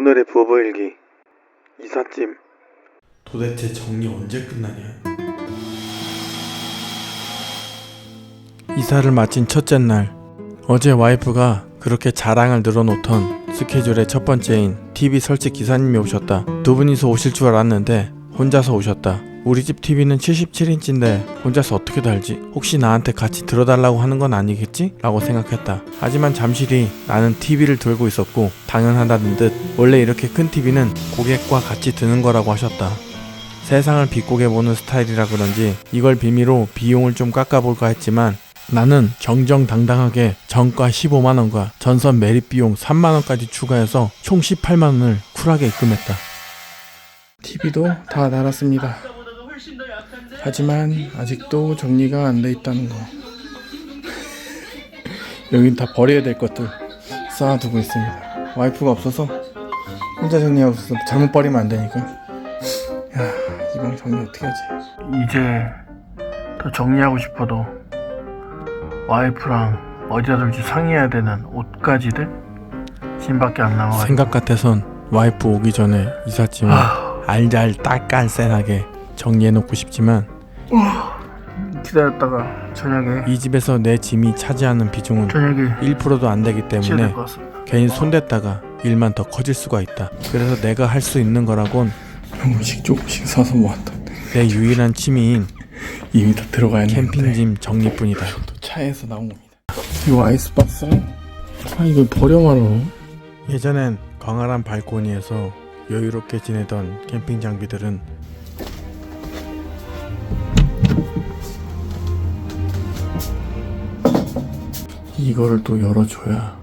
오늘의 부부일기 이삿짐 도대체 정리 언제 끝나냐? 이사를 마친 첫째 날 어제 와이프가 그렇게 자랑을 늘어놓던 스케줄의 첫 번째인 TV 설치 기사님이 오셨다. 두 분이서 오실 줄 알았는데 혼자서 오셨다. 우리 집 TV는 77인치인데 혼자서 어떻게 달지? 혹시 나한테 같이 들어달라고 하는 건 아니겠지? 라고 생각했다. 하지만 잠시 뒤 나는 TV를 들고 있었고 당연하다는 듯 원래 이렇게 큰 TV는 고객과 같이 드는 거라고 하셨다. 세상을 비꼬게 보는 스타일이라 그런지 이걸 비밀로 비용을 좀 깎아볼까 했지만 나는 정정당당하게 정가 15만원과 전선 매립 비용 3만원까지 추가해서 총 18만원을 쿨하게 입금했다. TV도 다 달았습니다. 하지만 아직도 정리가 안 돼 있다는 거. 여긴 다 버려야 될 것들 쌓아두고 있습니다. 와이프가 없어서 혼자 정리하고 있어서 잘못 버리면 안 되니까. 야, 이 방 정리 어떻게 하지? 이제 더 정리하고 싶어도 와이프랑 어디다 둘지 상의해야 되는 옷가지들 짐밖에 안 남아가지고 생각 같아선 와이프 오기 전에 이삿짐을 알잘딱깔센하게 정리해놓고 싶지만 기다렸다가 저녁에 이 집에서 내 짐이 차지하는 비중은 저녁에 1%도 안 되기 치워야 때문에 될것 같습니다. 괜히 손댔다가 일만 더 커질 수가 있다. 그래서 내가 할 수 있는 거라곤 조금씩 조금씩 사서 모았다. 내 유일한 취미인 이미 다 들어가 있는데 캠핑짐 정리뿐이다. 또 차에서 나온 겁니다. 이 아이스박스랑 아 이걸 버려 말어. 예전엔 광활한 발코니에서 여유롭게 지내던 캠핑 장비들은 이거를 또 열어줘야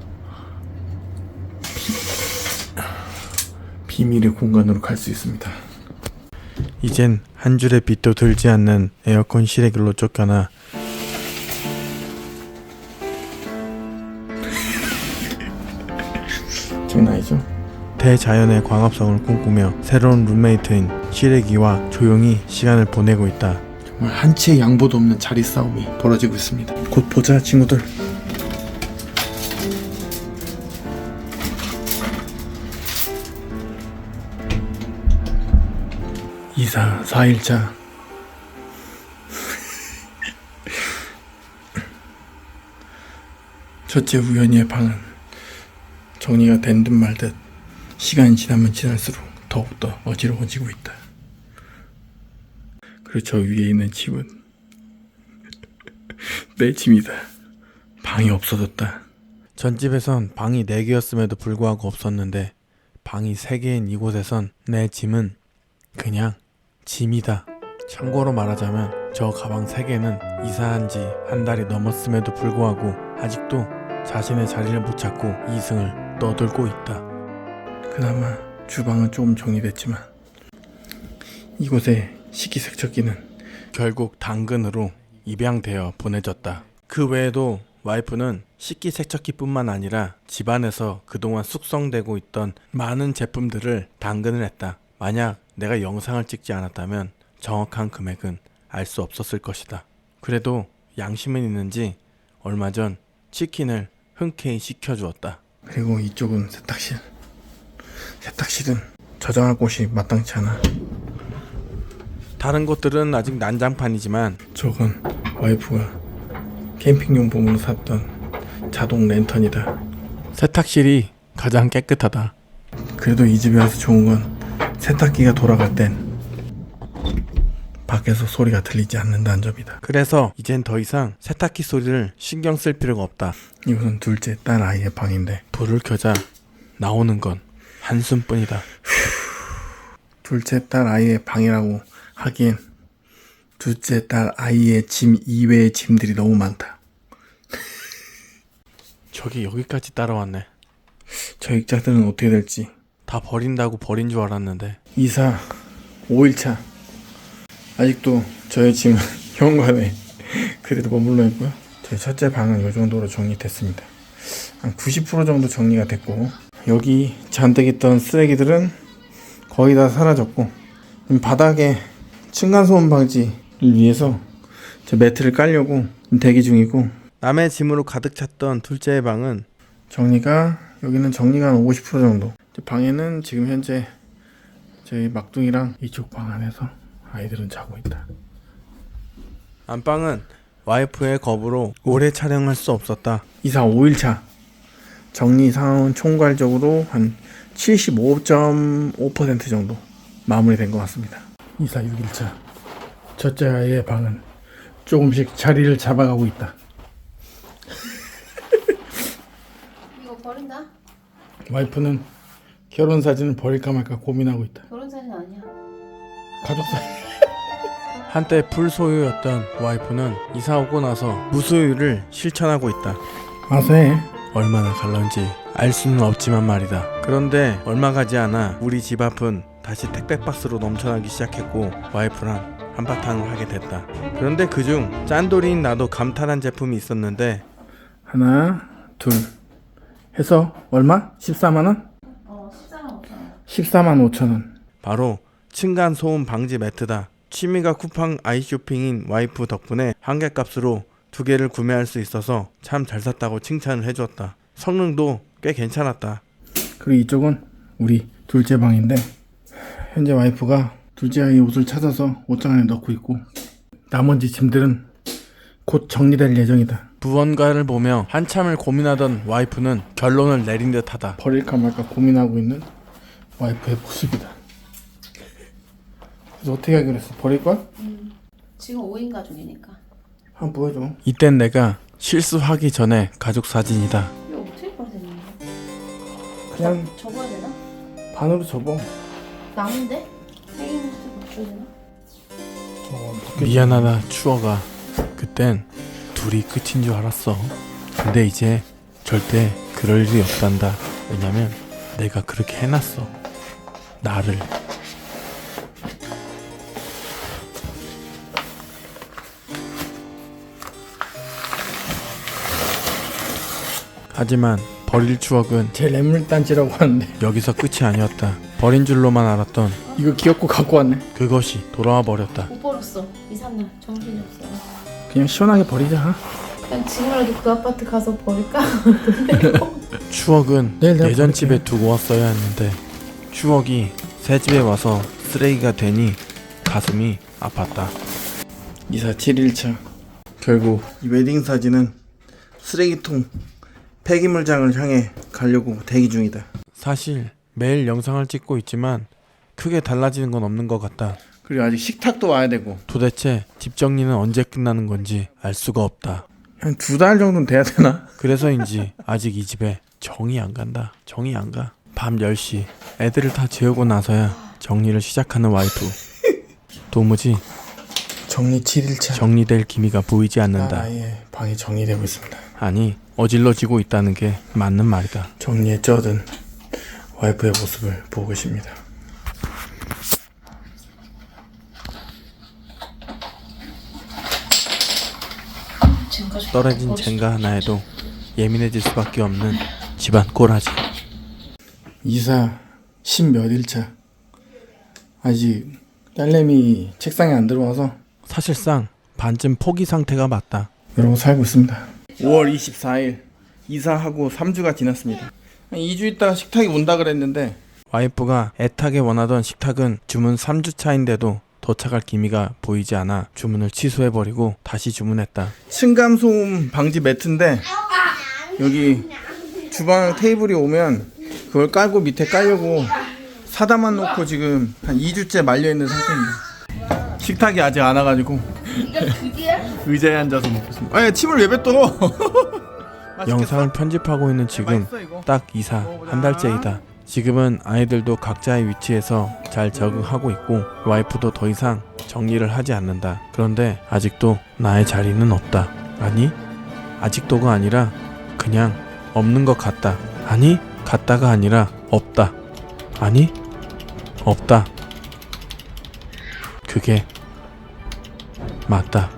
비밀의 공간으로 갈 수 있습니다. 이젠 한 줄의 빛도 들지 않는 에어컨 실외길로 쫓겨나 장난 아니죠? 대자연의 광합성을 꿈꾸며 새로운 룸메이트인 실외기와 조용히 시간을 보내고 있다. 정말 한치의 양보도 없는 자리 싸움이 벌어지고 있습니다. 곧 보자 친구들. 이사 4일차 첫째 우연히의 방은 정리가 된 듯 말 듯 시간이 지나면 지날수록 더욱더 어지러워지고 있다. 그리고 저 위에 있는 집은 내 짐이다. 방이 없어졌다. 전 집에선 방이 4개였음에도 불구하고 없었는데 방이 3개인 이곳에선 내 짐은 그냥 짐이다. 참고로 말하자면 저 가방 3개는 이사한 지 한 달이 넘었음에도 불구하고 아직도 자신의 자리를 못 찾고 이승을 떠들고 있다. 그나마 주방은 조금 정리됐지만 이곳에 식기세척기는 결국 당근으로 입양되어 보내졌다. 그 외에도 와이프는 식기세척기뿐만 아니라 집안에서 그동안 숙성되고 있던 많은 제품들을 당근을 했다. 만약 내가 영상을 찍지 않았다면 정확한 금액은 알 수 없었을 것이다. 그래도 양심은 있는지 얼마 전 치킨을 흔쾌히 시켜주었다. 그리고 이쪽은 세탁실. 세탁실은 저장할 곳이 마땅치 않아. 다른 곳들은 아직 난장판이지만 저건 와이프가 캠핑용품으로 샀던 자동 랜턴이다. 세탁실이 가장 깨끗하다. 그래도 이 집에 와서 좋은 건 세탁기가 돌아갈 땐 밖에서 소리가 들리지 않는다는 점이다. 그래서 이젠 더 이상 세탁기 소리를 신경 쓸 필요가 없다. 이곳은 둘째 딸 아이의 방인데 불을 켜자 나오는 건 한숨뿐이다. 둘째 딸 아이의 방이라고 하기엔 둘째 딸 아이의 짐 이외의 짐들이 너무 많다. 저기 여기까지 따라왔네. 저 익자들은 어떻게 될지 다 버린다고 버린 줄 알았는데 이사 5일차 아직도 저의 짐은 현관에 그대로 머물러 있고요. 제 첫째 방은 이 정도로 정리됐습니다. 한 90% 정도 정리가 됐고 여기 잔뜩 있던 쓰레기들은 거의 다 사라졌고 바닥에 층간소음 방지를 위해서 저 매트를 깔려고 대기 중이고 남의 짐으로 가득 찼던 둘째의 방은 정리가 여기는 정리가 한 50% 정도 방에는 지금 현재 저희 막둥이랑 이쪽 방 안에서 아이들은 자고 있다. 안방은 와이프의 거부로 오래 촬영할 수 없었다. 이사 5일차 정리 상황은 총괄적으로 한 75.5% 정도 마무리된 것 같습니다. 이사 6일차 첫째 아이의 방은 조금씩 자리를 잡아가고 있다. 이거 버린다? 와이프는 결혼 사진을 버릴까 말까 고민하고 있다. 결혼 사진 아니야. 가족 사진. 한때 풀소유였던 와이프는 이사 오고 나서 무소유를 실천하고 있다. 해. 얼마나 갈런지 알 수는 없지만 말이다. 그런데 얼마 가지 않아 우리 집 앞은 다시 택배 박스로 넘쳐나기 시작했고 와이프랑 한바탕을 하게 됐다. 그런데 그중 짠돌이인 나도 감탄한 제품이 있었는데 하나, 둘 해서 얼마? 14만 원? 어, 14만 5천 원. 14만 5천 원. 바로 층간 소음 방지 매트다. 취미가 쿠팡 아이쇼핑인 와이프 덕분에 한개 값으로 두 개를 구매할 수 있어서 참 잘 샀다고 칭찬을 해주었다. 성능도 꽤 괜찮았다. 그리고 이쪽은 우리 둘째 방인데 현재 와이프가 둘째 아이 옷을 찾아서 옷장 안에 넣고 있고 나머지 짐들은 곧 정리될 예정이다. 무언가를 보며 한참을 고민하던 와이프는 결론을 내린 듯하다. 버릴까 말까 고민하고 있는 와이프의 모습이다. 그래서 어떻게 하기로 했어? 버릴 거야? 지금 5인 가족이니까. 한번 보여줘. 이땐 내가 실수하기 전에 가족 사진이다. 이거 어떻게 버려야 되는 거야? 그냥 접어야 되나? 반으로 접어. 나무인데? 생일 모습 맞춰야 되나? 어. 미안하다 추억아. 그땐 둘이 끝인 줄 알았어. 근데 이제 절대 그럴 일이 없단다. 왜냐면 내가 그렇게 해놨어. 나를. 하지만 버릴 추억은 제 랩물단지라고 하는데 여기서 끝이 아니었다. 버린 줄로만 알았던 이거 귀엽고 갖고 왔네. 그것이 돌아와 버렸다. 못 버렸어. 이삿날 정신이 없어. 그냥 시원하게 버리자. 그냥 지금이라도 그 아파트 가서 버릴까? 추억은 내일 내가 예전 버릴게. 집에 두고 왔어야 했는데 추억이 새 집에 와서 쓰레기가 되니 가슴이 아팠다. 이사 7일차 결국 이 웨딩 사진은 쓰레기통 폐기물장을 향해 가려고 대기 중이다 사실 매일 영상을 찍고 있지만 크게 달라지는 건 없는 것 같다. 그리고 아직 식탁도 와야 되고 도대체 집 정리는 언제 끝나는 건지 알 수가 없다. 한 두 달 정도는 돼야 되나? 그래서인지 아직 이 집에 정이 안 간다. 정이 안 가. 밤 10시 애들을 다 재우고 나서야 정리를 시작하는 와이프. 도무지 정리 7일차 정리될 기미가 보이지 않는다. 아 예 방이 정리되고 있습니다 아니 어질러지고 있다는 게 맞는 말이다. 정리에 쩌든 와이프의 모습을 보고 계십니다 떨어진 젠가 하나에도 예민해질 수밖에 없는 집안 꼬라지. 이사 10몇일차 아직 딸내미 책상에 안 들어와서 사실상 반쯤 포기 상태가 맞다. 이러고 살고 있습니다 5월 24일 이사하고 3주가 지났습니다 2주 있다가 식탁이 온다 그랬는데 와이프가 애타게 원하던 식탁은 주문 3주 차인데도 도착할 기미가 보이지 않아 주문을 취소해버리고 다시 주문했다. 층간소음 방지 매트인데 여기 주방 테이블이 오면 그걸 깔고 밑에 깔려고 사다만 놓고 지금 한 2주째 말려 있는 상태입니다. 식탁이 아직 안 와가지고 의자에 앉아서 먹고 있습니다. 아니 침을 왜 뱉어? 영상을 편집하고 있는 지금? 딱 이사 한 달째이다. 지금은 아이들도 각자의 위치에서 잘 적응하고 있고 와이프도 더 이상 정리를 하지 않는다. 그런데 아직도 나의 자리는 없다. 아니, 아직도가 아니라 그냥 없는 것 같다. 아니, 같다가 아니라 없다. 아니, 없다. 그게 맞다.